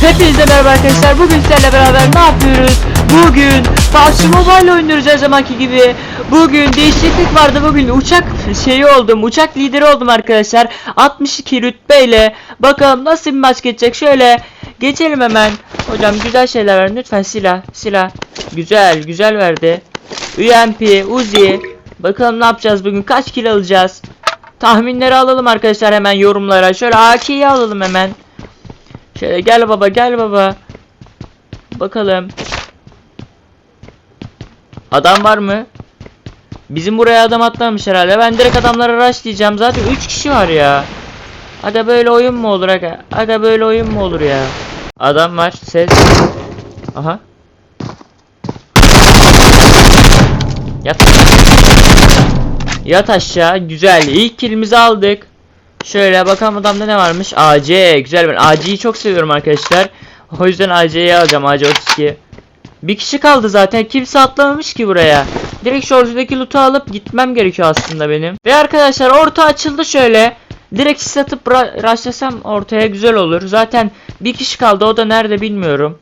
Hepinize merhaba arkadaşlar. Bugün sizlerle beraber ne yapıyoruz? Bugün PUBG Mobile oynuyoruz her zamanki gibi. Bugün değişiklik vardı. Bugün uçak şeyi oldum. Uçak lideri oldum arkadaşlar. 62 rütbeyle. Bakalım nasıl bir maç geçecek. Şöyle geçelim hemen. Hocam güzel şeyler verin. Lütfen silah. Silah. Güzel. Güzel verdi. UMP. Uzi. Bakalım ne yapacağız bugün. Kaç kill alacağız? Tahminleri alalım arkadaşlar hemen yorumlara. Şöyle AK'yi alalım hemen. Şöyle gel baba gel baba. Bakalım. Adam var mı? Bizim buraya adam atlamış herhalde. Ben direkt adamlara rush diyeceğim. Zaten 3 kişi var ya. Aga böyle oyun mu olur aga? Aga böyle oyun mu olur ya? Adam var. Ses. Aha. Yat. Yat aşağı. Güzel. İlk kilimizi aldık. Şöyle bakalım adamda ne varmış. AC. Güzel ben AC'yi çok seviyorum arkadaşlar. O yüzden AC'yi alacağım. AC 32. Bir kişi kaldı zaten. Kimse atlamamış ki buraya. Direkt şuradaki loot'u alıp gitmem gerekiyor aslında benim. Ve arkadaşlar orta açıldı şöyle. Direkt sis atıp ra- rushlasam ortaya güzel olur. Zaten bir kişi kaldı. O da nerede bilmiyorum.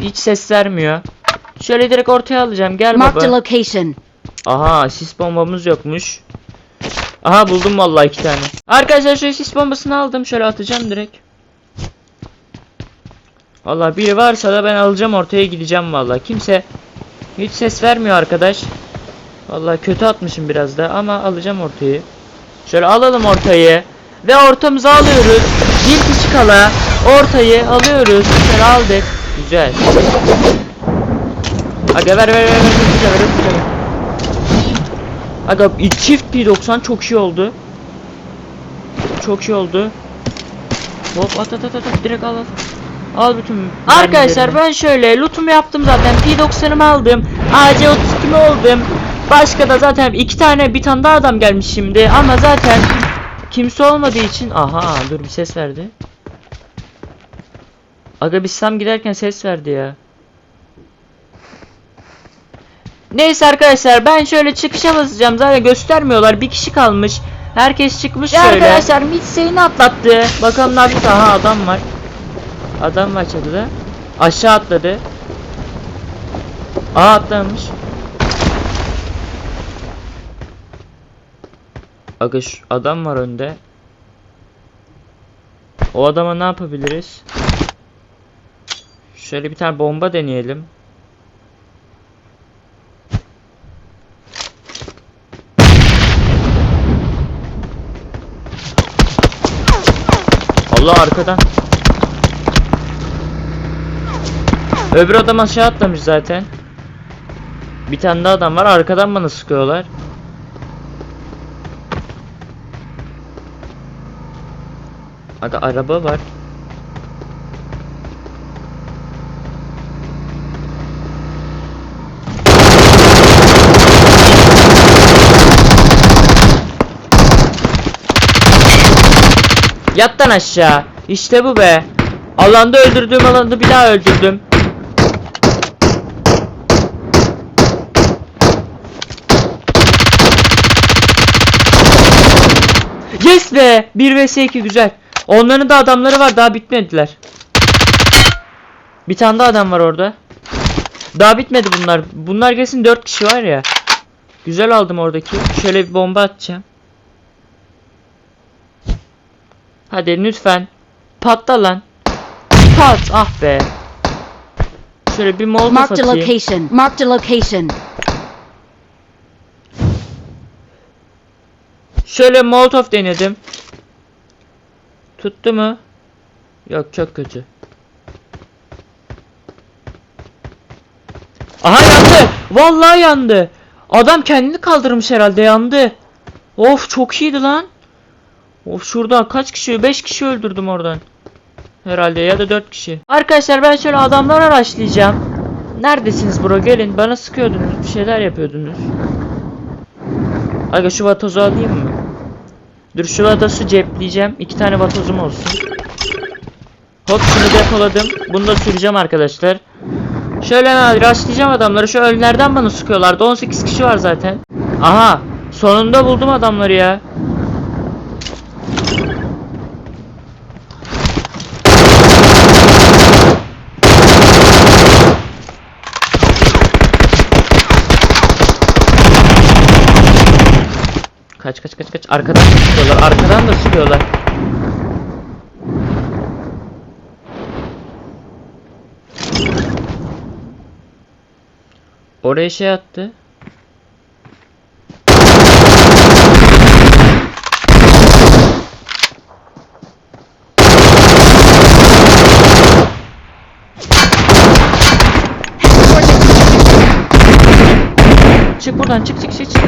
Hiç ses vermiyor. Şöyle direkt ortaya alacağım. Gel baba. Aha sis bombamız yokmuş. Aha buldum vallahi iki tane. Arkadaşlar şu sis bombasını aldım. Şöyle atacağım direkt. Vallahi biri varsa da ben alacağım ortaya gideceğim vallahi. Kimse hiç ses vermiyor arkadaş. Vallahi kötü atmışım biraz da ama alacağım ortayı. Şöyle alalım ortayı. Ve ortamızı alıyoruz. Bir kişi kala ortayı alıyoruz. Şöyle aldık. Güzel. Aga ver ver ver ver ver hızlıca ver. Aga çift P90 çok iyi oldu. Çok iyi oldu. Hop at at at at direkt al al. Al bütün Arkadaşlar ben şöyle lootumu yaptım zaten. P90'ımı aldım. AC32'mi oldum. Başka da zaten iki tane bir tane daha adam gelmiş şimdi ama zaten kimse olmadığı için aha dur bir ses verdi. Aga biz tam giderken ses verdi ya. Neyse arkadaşlar ben şöyle çıkışa basacağım. Zaten göstermiyorlar. Bir kişi kalmış. Herkes çıkmış şöyle. Arkadaşlar Mitse'ini atlattı. Bakalım ne yapacak aha adam var. Adam var çatıda. Aşağı atladı. Aa atlamış. Aga şu adam var önde. O adama ne yapabiliriz? Şöyle bir tane bomba deneyelim Allah arkadan. Öbür adam aşağı atlamış zaten. Bir tane daha adam var arkadan bana sıkıyorlar. Hadi araba var. Yattan aşağı. İşte bu be. Alanda öldürdüğüm alanda bir daha öldürdüm. Yes be! 1 vs 2 güzel. Onların da adamları var daha bitmediler. Bir tane daha adam var orada. Daha bitmedi bunlar. Bunlar kesin 4 kişi var ya. Güzel aldım oradaki. Şöyle bir bomba atacağım. Hadi lütfen. Patla lan. Pat. Ah be. Şöyle bir molotof Marked a atayım. location. Marked location. Şöyle molotof denedim. Tuttu mu? Yok çok kötü. Aha yandı. Vallahi yandı. Adam kendini kaldırmış herhalde yandı. Of çok iyiydi lan. Of şurada kaç kişi? 5 kişi öldürdüm oradan. Herhalde ya da 4 kişi. Arkadaşlar ben şöyle adamlara araştıracağım. Neredesiniz bro gelin bana sıkıyordunuz bir şeyler yapıyordunuz. Aga şu vatozu alayım mı? Dur şu vatozu cepleyeceğim. İki var vatozum olsun. Hop şunu depoladım. Bunu da süreceğim arkadaşlar. Şöyle hemen rastlayacağım adamları. Şu önlerden bana sıkıyorlardı. 18 kişi var zaten. Aha. Sonunda buldum adamları ya. Kaç kaç kaç kaç. Arkadan da sıkıyorlar. Arkadan da sıkıyorlar. Oraya şey attı. Çık buradan çık çık çık çık.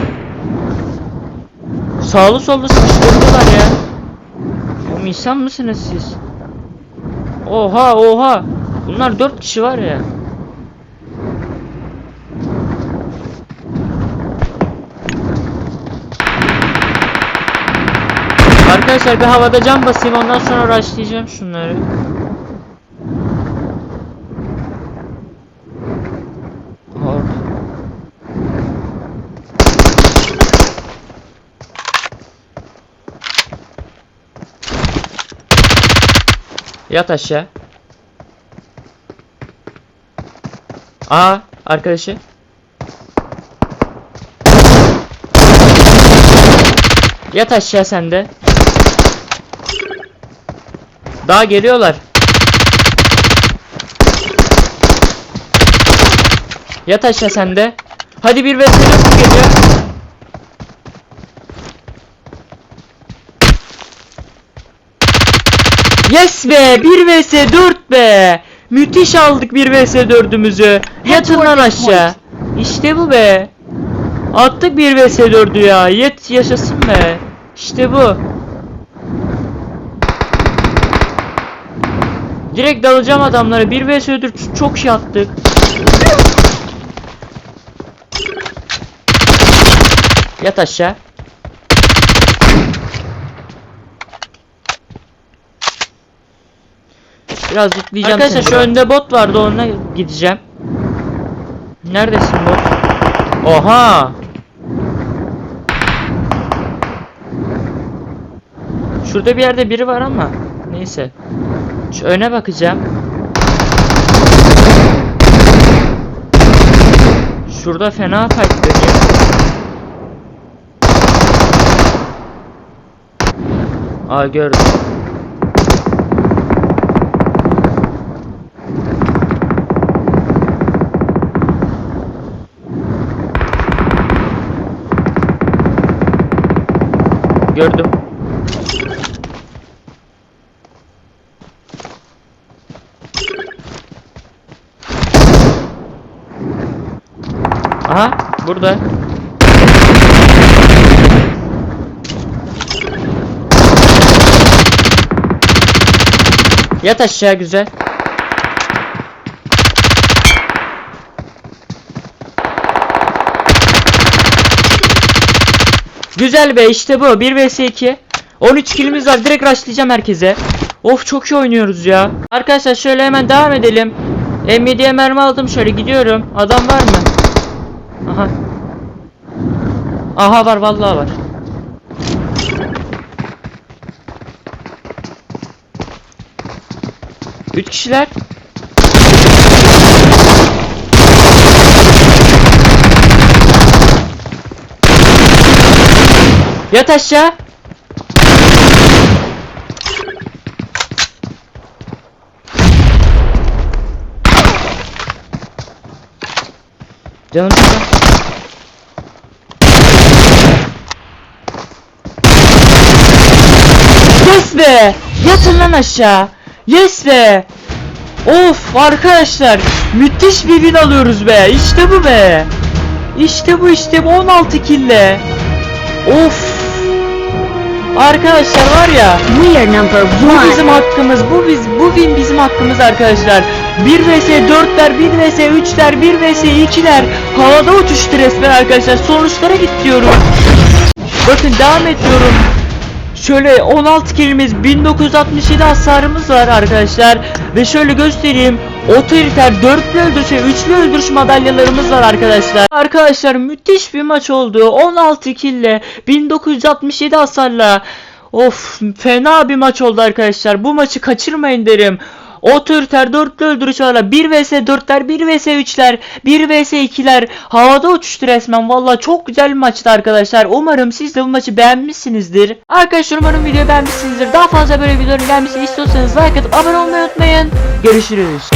Sağlı sollu sıkıştırdılar ya. Oğlum insan mısınız siz? Oha oha. Bunlar dört kişi var ya. Arkadaşlar bir havada cam basayım ondan sonra rushlayacağım şunları. Yat aşağı. Aa arkadaşı. Yat aşağı sen de. Daha geliyorlar. Yat aşağı sen de. Hadi bir vesile geliyor. Yes be! 1 vs 4 be! Müthiş aldık 1 vs 4'ümüzü. Yatın lan aşağı. İşte bu be. Attık 1 vs 4'ü ya. Yet yaşasın be. İşte bu. Direkt dalacağım adamlara. 1 vs 4 çok şey attık. Yat aşağı. Biraz zıplayacağım Arkadaşlar şu önde bot vardı ona gideceğim. Neredesin bot? Oha! Şurada bir yerde biri var ama neyse. Şu öne bakacağım. Şurada fena fight dönüyor. Aa gördüm. Gördüm. Aha burada. Yat aşağı güzel. Güzel be işte bu. 1 vs 2 13 kilimiz var. Direkt rushlayacağım herkese. Of çok iyi oynuyoruz ya. Arkadaşlar şöyle hemen devam edelim. M7'ye mermi aldım. Şöyle gidiyorum. Adam var mı? Aha. Aha var. Vallahi var. Üç kişiler Yat aşağı. Canım şurada. Yes be! Yatın lan aşağı. Yes be! Of arkadaşlar müthiş bir win alıyoruz be. İşte bu be. İşte bu işte bu 16 kille. Of! Arkadaşlar var ya We are number bu bizim one. hakkımız. Bu biz bu win bizim hakkımız arkadaşlar. 1 vs 4'ler, 1 vs 3'ler, 1 vs 2'ler havada uçuştu resmen arkadaşlar. Sonuçlara gidiyorum. Bakın devam ediyorum. Şöyle 16 kilimiz 1967 hasarımız var arkadaşlar ve şöyle göstereyim otoriter 4'lü öldürüş 3'lü öldürüş madalyalarımız var arkadaşlar. Arkadaşlar müthiş bir maç oldu. 16 kille 1967 hasarla. Of fena bir maç oldu arkadaşlar. Bu maçı kaçırmayın derim otoriter dörtlü öldürücülerle 1 vs 4'ler 1 vs 3'ler 1 vs 2'ler havada uçuştu resmen. Valla çok güzel bir maçtı arkadaşlar. Umarım siz de bu maçı beğenmişsinizdir. Arkadaşlar umarım videoyu beğenmişsinizdir. Daha fazla böyle videoların gelmesini istiyorsanız like atıp abone olmayı unutmayın. Görüşürüz